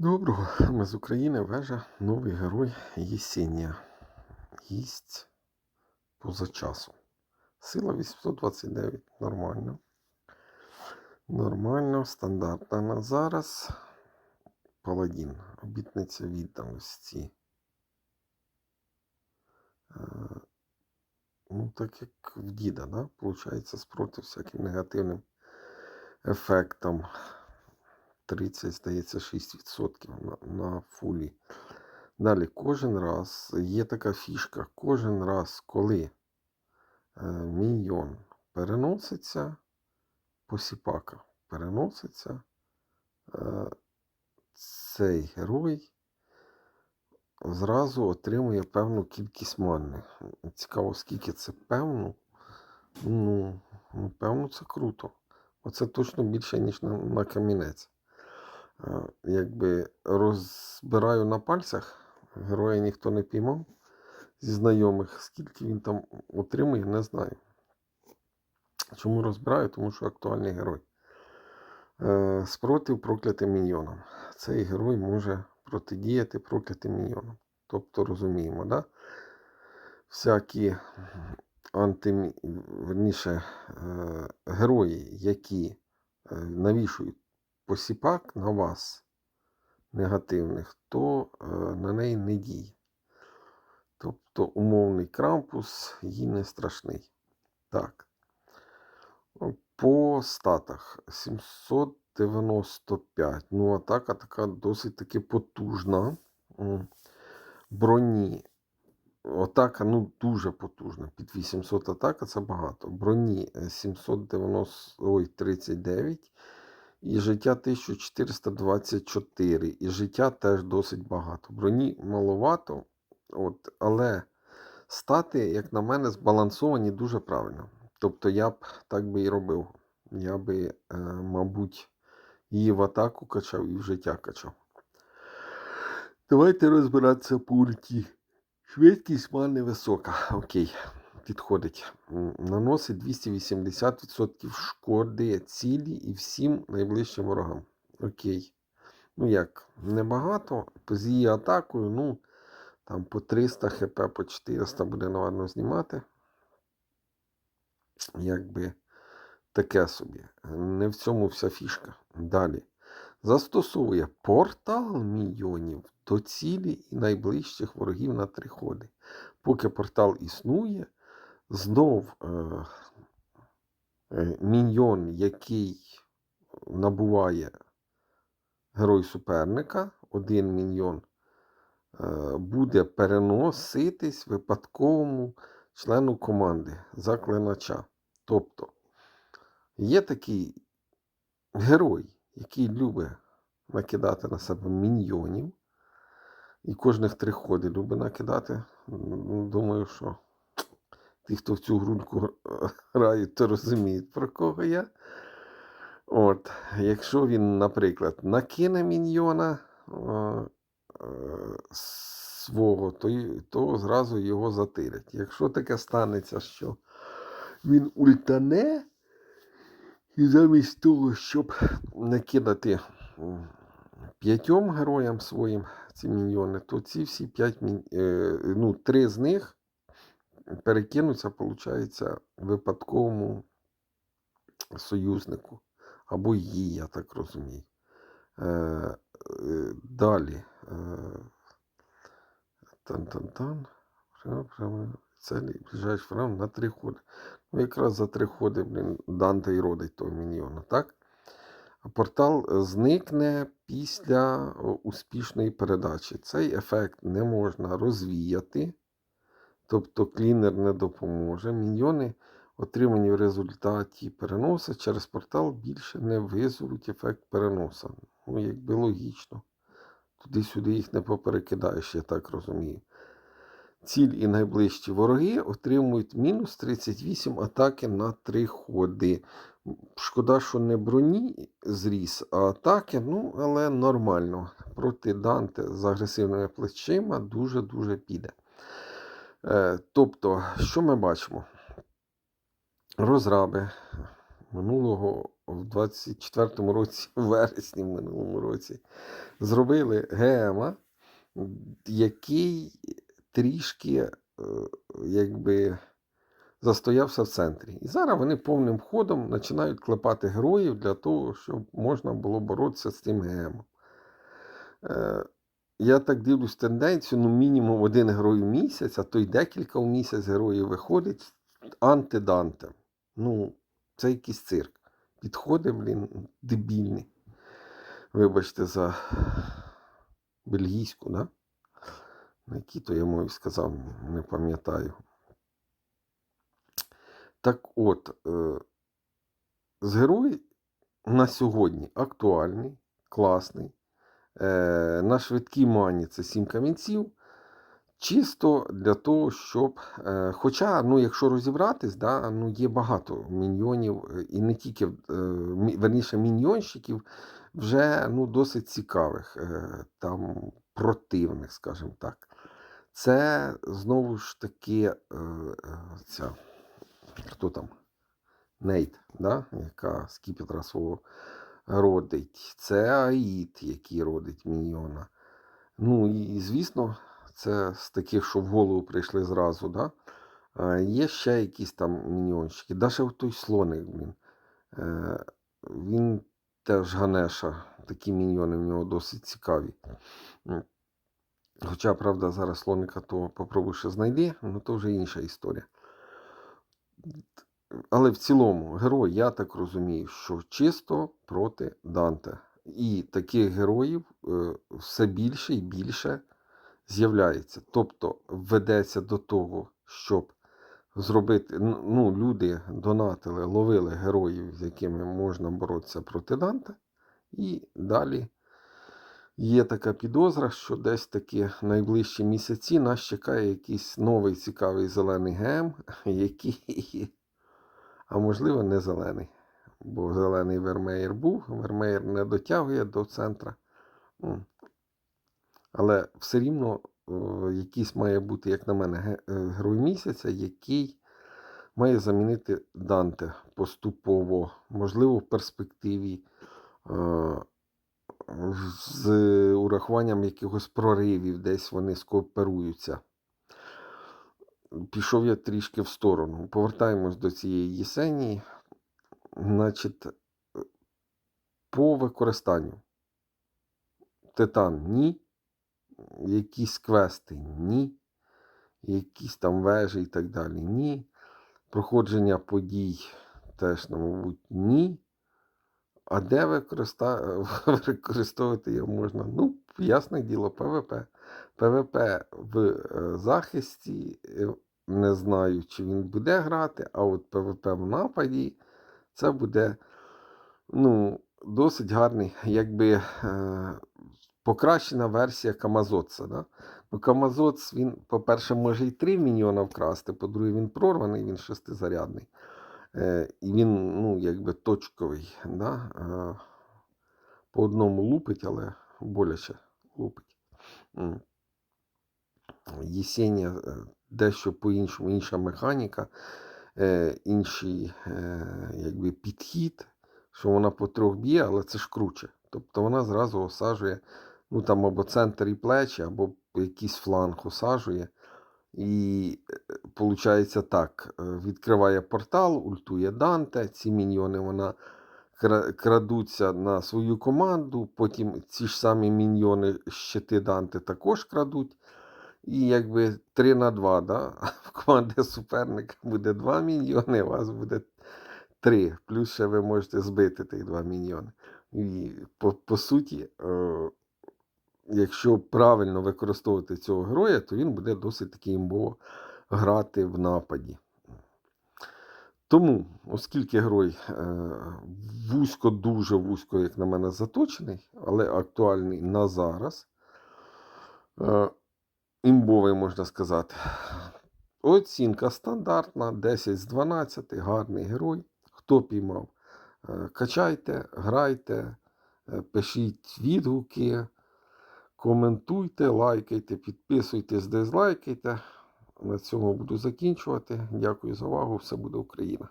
Доброго, ми з України, вежа, новий герой Єсенія. Їсть поза часу. Сила 829, нормально. Нормально, стандартна на зараз. Паладін. Обітниця відданості. Е, Ну, так як в діда, да? Получається, спротив всяким негативним ефектам. 30, здається, 6% на, на фулі. Далі, кожен раз є така фішка. Кожен раз, коли е, міньйон переноситься, посіпака переноситься, е, цей герой зразу отримує певну кількість мани. Цікаво, скільки це певно. Ну, ну, певно, це круто. Оце точно більше, ніж на, на камінець. Е, Якби розбираю на пальцях, героя ніхто не піймав зі знайомих. Скільки він там отримує, не знаю. Чому розбираю? Тому що актуальний герой. Е, Спротив проклятим міньйонам. Цей герой може протидіяти проклятим міньйонам. Тобто розуміємо, да? всякі анти, верніше, е, герої, які навішують посіпак на вас негативних, то е, на неї не діє. Тобто умовний крампус їй не страшний. Так. По статах 795. Ну, атака така досить таки потужна. Броні. Атака ну, дуже потужна. Під 800 атака це багато. Броні е, 790, ой, 39. І життя 1424. І життя теж досить багато. Броні маловато, от, але стати, як на мене, збалансовані дуже правильно. Тобто я б так би і робив. Я би, е, мабуть, її в атаку качав і в життя качав. Давайте розбиратися по ульті. Швидкість мани висока. Окей, підходить. Наносить 280% шкоди цілі і всім найближчим ворогам. Окей. Ну як, небагато. З її атакою, ну, там по 300 хп, по 400 буде, напевно, знімати. Якби таке собі. Не в цьому вся фішка. Далі. Застосовує портал мільйонів до цілі і найближчих ворогів на три ходи. Поки портал існує, знов е, е, міньйон, який набуває герой суперника, один міньйон, е, буде переноситись випадковому члену команди заклинача. Тобто є такий герой, який любить накидати на себе міньйонів. І кожних три ходи любить накидати. Думаю, що ті, хто в цю груньку грають, то розуміють, про кого я. От, якщо він, наприклад, накине міньйона е, свого, то, то зразу його затирять. Якщо таке станеться, що він ультане, і замість того, щоб накидати п'ятьом героям своїм ці міньйони, то ці всі п'ять е, ну, три з них перекинуться, виходить, випадковому союзнику. Або їй, я так розумію. Е, е, далі. Е, Тан-тан-тан. Целі ближайший фрам на три ходи. Ну, якраз за три ходи, блін, Данте і родить того міньйона, так? Портал зникне після успішної передачі. Цей ефект не можна розвіяти, тобто клінер не допоможе. Міньйони, отримані в результаті переносу через портал, більше не визовуть ефект переноса. Ну, якби логічно. Туди-сюди їх не поперекидаєш, я так розумію. Ціль і найближчі вороги отримують мінус 38 атаки на 3 ходи. Шкода, що не броні зріс, а атаки, ну, але нормально. Проти Данте з агресивними плечима дуже-дуже піде. Е, тобто, що ми бачимо? Розраби минулого в 24-му році, в вересні, в минулому році, зробили ГЕМа, який трішки е, якби застоявся в центрі. І зараз вони повним ходом починають клепати героїв для того, щоб можна було боротися з тим ГЕМом. Я так дивлюсь тенденцію, ну мінімум один герой в місяць, а то й декілька в місяць героїв виходить антиданте. Ну, це якийсь цирк. Підходить, блін, дебільний. Вибачте за бельгійську, да? На якій то я мові сказав, не пам'ятаю. Так от, е, з герой на сьогодні актуальний, класний. Е, на швидкій мані це сім камінців. Чисто для того, щоб. Е, хоча, ну, якщо розібратись, да, ну, є багато міньйонів, е, і не тільки верніше міньйонщиків, вже ну, досить цікавих, там, противних, скажімо так. Це знову ж таки ця, хто там? Нейт, да? яка скіпетра свого родить. Це Аїд, який родить міньйона. Ну і звісно, це з таких, що в голову прийшли зразу. Да? Є ще якісь там міньйончики. Даже той слоник, блін. Е, він теж Ганеша. Такі міньйони в нього досить цікаві. Хоча, правда, зараз слоника то попробуй ще знайди, ну то вже інша історія. Але в цілому, герой, я так розумію, що чисто проти Данте. І таких героїв е, все більше і більше з'являється. Тобто ведеться до того, щоб зробити, ну, люди донатили, ловили героїв, з якими можна боротися проти Данте. І далі є така підозра, що десь таки найближчі місяці нас чекає якийсь новий цікавий зелений гем, який, а можливо, не зелений. Бо зелений Вермеєр був, Вермеєр не дотягує до центра. Але все рівно е, якийсь має бути, як на мене, е, герой місяця, який має замінити Данте поступово, можливо, в перспективі е, з урахуванням якихось проривів, десь вони скооперуються. Пішов я трішки в сторону. Повертаємось до цієї Єсенії. Значить, е, по використанню. Титан ні. Якісь квести ні. Якісь там вежі і так далі ні. Проходження подій теж, ну, мабуть, ні. А де використовувати його можна? Ну, ясне діло, ПВП. ПВП в е, захисті е, не знаю, чи він буде грати, а от ПВП в нападі це буде ну, досить гарний, якби е, покращена версія Камазоца. Да? Ну, Камазоц, він, по-перше, може і 3 міньйона вкрасти, по-друге, він прорваний, він шестизарядний. І він, ну, якби точковий. Да? По одному лупить, але боляче лупить. Єсенія е, дещо по-іншому, інша механіка, е, інший е, якби, підхід, що вона по трьох б'є, але це ж круче. Тобто вона зразу осаджує ну, там, або центр і плечі, або якийсь фланг осаджує. І виходить так: відкриває портал, ультує Данте, ці міньйони вона крадуться на свою команду, потім ці ж самі міньйони щити Данте також крадуть. І якби 3 на 2, да? в команди суперника буде 2 міньйони, у вас буде 3. Плюс ще ви можете збити тих 2 міньйони. І по, по суті, е, якщо правильно використовувати цього героя, то він буде досить таки імбово грати в нападі. Тому, оскільки герой е, вузько, дуже вузько, як на мене, заточений, але актуальний на зараз, е, імбовий, можна сказати. Оцінка стандартна, 10 з 12, гарний герой. Хто піймав? Е, Качайте, грайте, е, пишіть відгуки, коментуйте, лайкайте, підписуйтесь, дизлайкайте. На цьому буду закінчувати. Дякую за увагу. Все буде Україна!